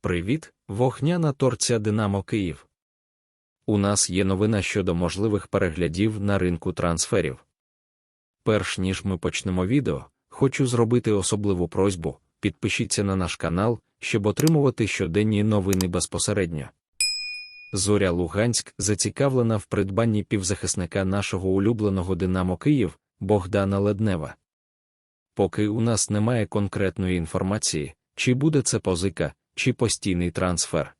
Привіт, вогняна торця Динамо Київ. У нас є новина щодо можливих переглядів на ринку трансферів. Перш ніж ми почнемо відео, хочу зробити особливу просьбу: підпишіться на наш канал, щоб отримувати щоденні новини безпосередньо. Зоря Луганськ зацікавлена в придбанні півзахисника нашого улюбленого Динамо Київ Богдана Леднева. Поки у нас немає конкретної інформації, чи буде це позика, чи постійний трансфер.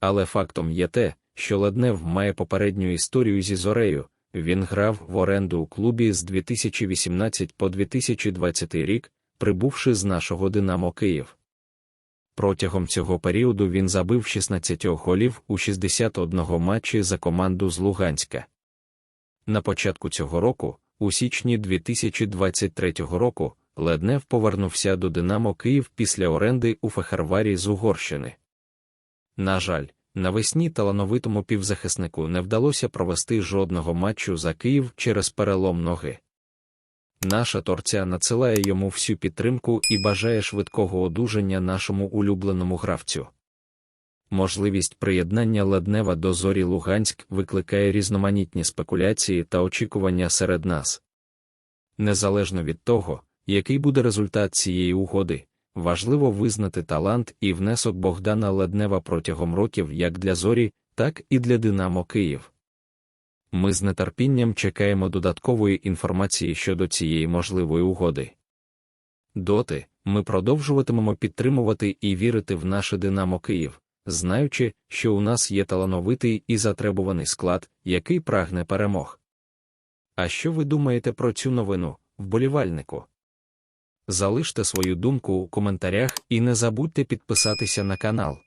Але фактом є те, що Леднев має попередню історію зі Зорею, він грав в оренду у клубі з 2018 по 2020 рік, прибувши з нашого Динамо Київ. Протягом цього періоду він забив 16 голів у 61 матчі за команду з Луганська. На початку цього року, у січні 2023 року, Леднев повернувся до Динамо Київ після оренди у Фехерварі з Угорщини. На жаль, навесні талановитому півзахиснику не вдалося провести жодного матчу за Київ через перелом ноги. Наша торця надсилає йому всю підтримку і бажає швидкого одужання нашому улюбленому гравцю. Можливість приєднання Леднева до зорі Луганськ викликає різноманітні спекуляції та очікування серед нас. Незалежно від того, який буде результат цієї угоди, важливо визнати талант і внесок Богдана Леднева протягом років як для зорі, так і для Динамо Київ. Ми з нетерпінням чекаємо додаткової інформації щодо цієї можливої угоди. Доти, ми продовжуватимемо підтримувати і вірити в наше Динамо Київ, знаючи, що у нас є талановитий і затребуваний склад, який прагне перемог. А що ви думаєте про цю новину, вболівальнику? Залиште свою думку у коментарях і не забудьте підписатися на канал.